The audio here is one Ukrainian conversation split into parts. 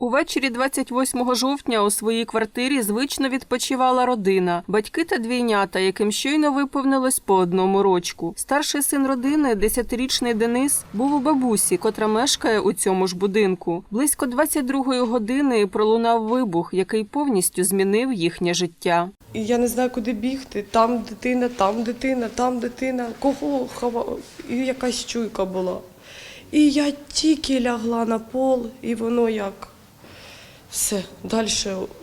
Увечері 28 жовтня у своїй квартирі звично відпочивала родина, батьки та двійнята, яким щойно виповнилось по одному рочку. Старший син родини, 10-річний Денис, був у бабусі, котра мешкає у цьому ж будинку. Близько 22-ї години пролунав вибух, який повністю змінив їхнє життя. І я не знаю, куди бігти. Там дитина, там дитина, там дитина. Кого ховав? І якась чуйка була. І я тільки лягла на пол, і воно як. Все, далі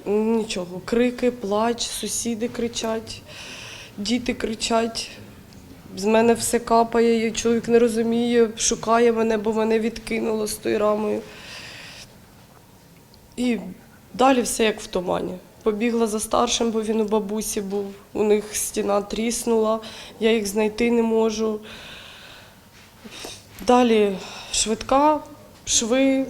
нічого. Крики, плач, сусіди кричать, діти кричать. З мене все капає, і чоловік не розуміє, шукає мене, бо мене відкинуло з тою рамою. І далі все як в тумані. Побігла за старшим, бо він у бабусі був. У них стіна тріснула, я їх знайти не можу. Далі швидка, шви.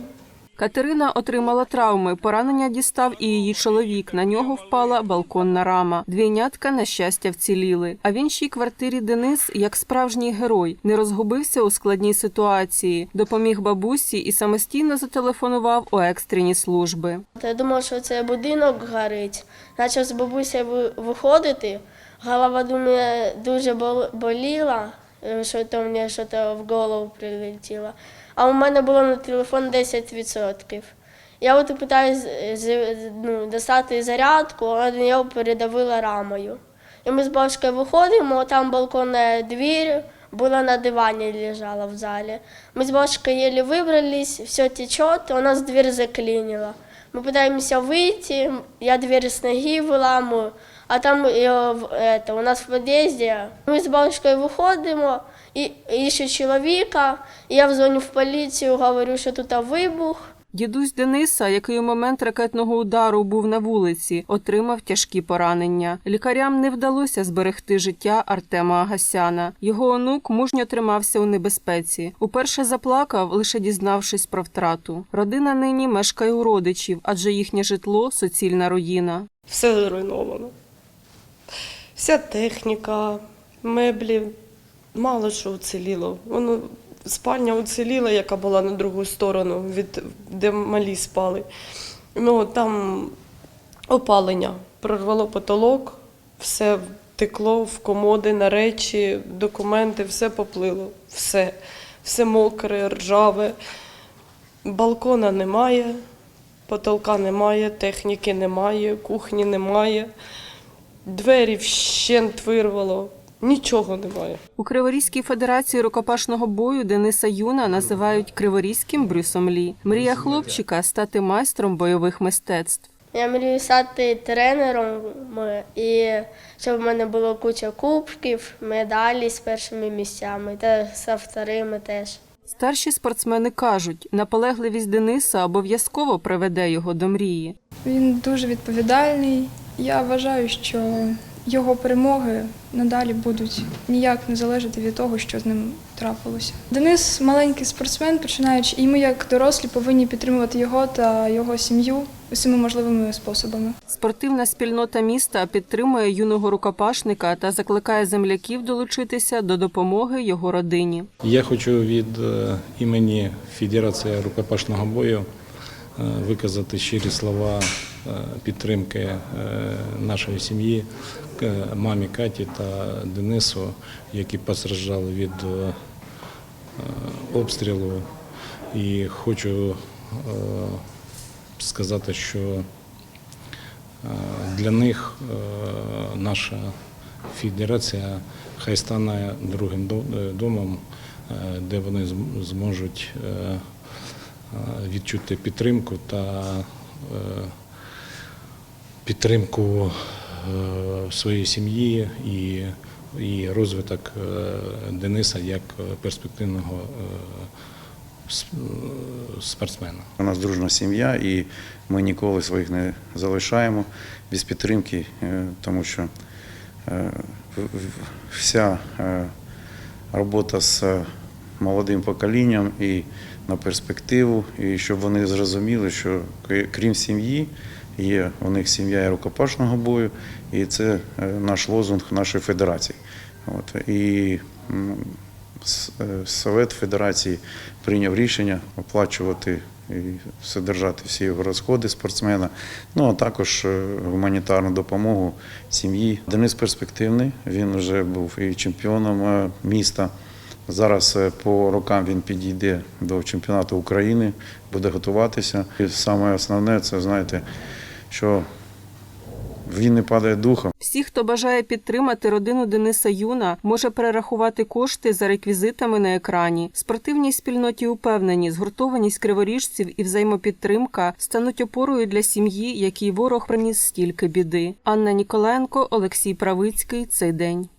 Катерина отримала травми. Поранення дістав і її чоловік. На нього впала балконна рама. Двійнятка, на щастя, вціліли. А в іншій квартирі Денис, як справжній герой, не розгубився у складній ситуації, допоміг бабусі і самостійно зателефонував у екстрені служби. Я думав, що це будинок горить. Почав з бабусею ви- виходити. Голова думаю, дуже бол- боліла, що то мені щось в голову прилетіло. А у мене було на телефон 10%. Я от питаюсь ну, достати зарядку, а я передавила рамою. І ми з бабушкою виходимо, там балконна двір була на дивані лежала в залі. Мы с бабушкой еле выбрались, все течет, у нас дверь заклинила. Мы пытаемся выйти, я дверь с ноги выламываю, а там в- это, у нас в під'їзді. Ми з бабушкою виходимо, і іще чоловіка, і я дзвоню в поліцію, говорю, що тут вибух. Дідусь Дениса, який у момент ракетного удару був на вулиці, отримав тяжкі поранення. Лікарям не вдалося зберегти життя Артема Агасяна. Його онук мужньо тримався у небезпеці. Уперше заплакав, лише дізнавшись про втрату. Родина нині мешкає у родичів, адже їхнє житло суцільна руїна. Все зруйновано. Вся техніка, меблі, мало що уціліло. Воно, спальня уціліла, яка була на другу сторону, від, де малі спали. Ну, там опалення, прорвало потолок, все текло в комоди, на речі, документи, все поплило. Все. Все мокре, ржаве. Балкона немає, потолка немає, техніки немає, кухні немає, двері вщент вирвало, нічого немає. У Криворізькій федерації рукопашного бою Дениса Юна називають Криворізьким Брюсом Лі. Мрія хлопчика стати майстром бойових мистецтв. Я мрію стати тренером і щоб в мене було куча кубків, медалі з першими місцями та з вторими теж. Старші спортсмени кажуть, наполегливість Дениса обов'язково приведе його до мрії. Він дуже відповідальний. Я вважаю, що його перемоги надалі будуть ніяк не залежати від того, що з ним трапилося. Денис маленький спортсмен, починаючи, і ми, як дорослі, повинні підтримувати його та його сім'ю усіма можливими способами. Спортивна спільнота міста підтримує юного рукопашника та закликає земляків долучитися до допомоги його родині. Я хочу від е, імені Федерації рукопашного бою е, виказати щирі слова підтримки е, нашої сім'ї, мамі Каті та Денису, які постраждали від е, е, обстрілу. І хочу е, сказати, що е, для них е, наша федерація хай стане другим е, домом, е, де вони зможуть е, е, відчути підтримку та е, підтримку е, своєї сім'ї і, і розвиток е, Дениса як е, перспективного спортсмена. У нас дружна сім'я, і ми ніколи своїх не залишаємо без підтримки, тому що вся робота з молодим поколінням і на перспективу, і щоб вони зрозуміли, що крім сім'ї, є у них сім'я і рукопашного бою, і це е, наш лозунг нашої федерації. От, і е, Совет Федерації прийняв рішення оплачувати і содержати всі розходи спортсмена. Ну а також е, гуманітарну допомогу сім'ї. Денис перспективний. Він вже був і чемпіоном міста. Зараз е, по рокам він підійде до чемпіонату України, буде готуватися. І саме основне це знаєте, що він не падає духом. Всі, хто бажає підтримати родину Дениса Юна, може перерахувати кошти за реквізитами на екрані. Спортивній спільноті упевнені, згуртованість криворіжців і взаємопідтримка стануть опорою для сім'ї, якій ворог приніс стільки біди. Анна Ніколенко, Олексій Правицький. Цей день.